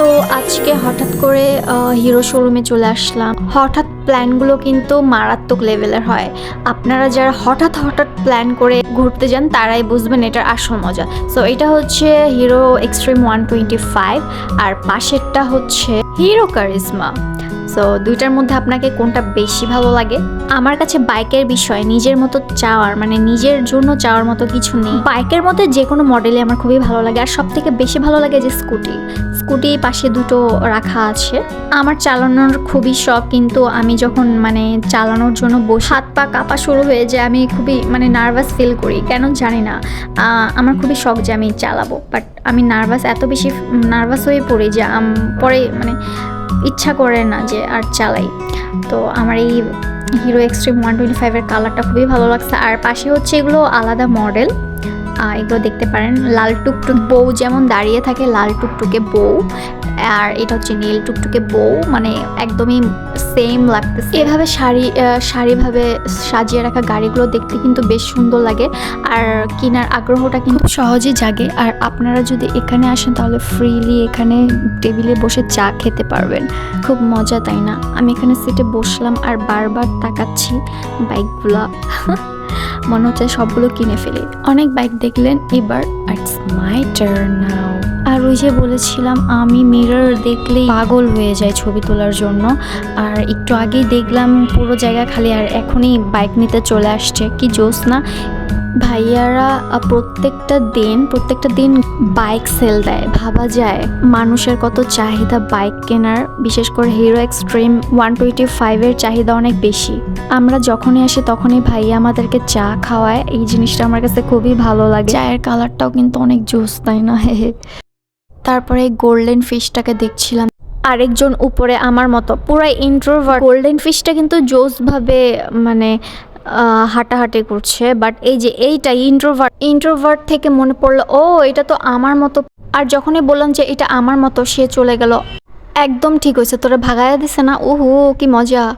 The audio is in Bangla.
তো আজকে হঠাৎ করে হিরো শোরুমে চলে আসলাম। হঠাৎ প্ল্যানগুলো কিন্তু মারাত্মক লেভেলের হয়। আপনারা যারা হঠাৎ হঠাৎ প্ল্যান করে ঘুরতে যান, তারাই বুঝবেন এটার আসল মজা। সো এটা হচ্ছে Hero Xtreme one twenty five আর পাশেরটা হচ্ছে হিরো কারিজমা সো দুইটার মধ্যে আপনাকে কোনটা বেশি ভালো লাগে? আমার কাছে বাইকের বিষয়, নিজের মতো চাওয়ার মানে নিজের জন্য চাওয়ার মতো কিছু নেই। বাইকের মধ্যে যে কোনো মডেলে আমার খুবই ভালো লাগে। আর সব থেকে বেশি ভালো লাগে যে স্কুটি। স্কুটি পাশে দুটো রাখা আছে। আমার চালানোর খুবই শখ, কিন্তু আমি যখন মানে চালানোর জন্য বসে হাত পা কাঁপা শুরু হয়ে যায়, আমি খুবই মানে নার্ভাস ফিল করি। কেন জানি না। আমার খুবই শখ যে আমি চালাবো। বাট আমি নার্ভাস এত বেশি নার্ভাস হয়ে পড়ি যে পরে মানে ইচ্ছা করে না যে আর চালাই। তো আমার এই হিরো এক্সট্রিম ওয়ান টোয়েন্টি ফাইভের কালারটা খুবই ভালো লাগছে। আর পাশে হচ্ছে এগুলো আলাদা মডেল এগুলো দেখতে পারেন। লাল টুকটুক বউ যেমন দাঁড়িয়ে থাকে লাল টুকটুকে বউ। আর এটা হচ্ছে নীল টুকটুকে বউ মানে একদমই সেম লাগতেছে। এভাবে আহ, সারিভাবে সাজিয়ে রাখা গাড়িগুলো দেখতে কিন্তু বেশ সুন্দর লাগে। আর কেনার আগ্রহটা কিন্তু সহজে জাগে। আর আপনারা যদি এখানে আসেন তাহলে ফ্রিলি এখানে টেবিলে বসে চা খেতে পারবেন। খুব মজা তাই না? আমি এখানে সিটে বসলাম আর বারবার তাকাচ্ছি। বাইকগুলা মনে হচ্ছে সবগুলো কিনে ফেলি। অনেক বাইক দেখলেন, এবার ইটস মাই টার্ন নাও আর ওই যে বলেছিলাম, আমি মিরর দেখলেই পাগল হয়ে যায় ছবি তোলার জন্য। আর একটু আগেই দেখলাম পুরো জায়গা খালি, আর এখনই বাইক নিতে চলে আসছে। কি জোস না? ভাইয়ারা প্রত্যেকটা দিন প্রত্যেকটা দিন বাইক সেল দেয়। ভাবা যায়, মানুষের কত চাহিদা বাইক কেনার। বিশেষ করে হিরো এক্সট্রিম ওয়ান টোয়েন্টি ফাইভের চাহিদা অনেক বেশি। আমরা যখনই আসি, তখনই ভাইয়া আমাদেরকে চা খাওয়ায়। এই জিনিসটা আমার কাছে খুবই ভালো লাগে। চায়ের কালারটাও কিন্তু অনেক জোস, তাই না? হে। তারপরে গোল্ডেন ফিশটাকে দেখছিলাম। আরেকজন উপরে আমার মতো। পুরাই ইন্ট্রোভার্ট গোল্ডেন ফিশটা কিন্তু জোসভাবে মানে হাঁটাহাঁটি করছে বাট এই যে এইটা ইন্ট্রোভার্ট ইন্ট্রোভার্ট থেকে মনে পড়ল, ও, এটা তো আমার মতো। আর যখনই বললাম যে এটা আমার মতো, সে চলে গেল। একদম ঠিক হয়েছে, তোরা ভাগাইয়া দিছে না? ও কি মজা।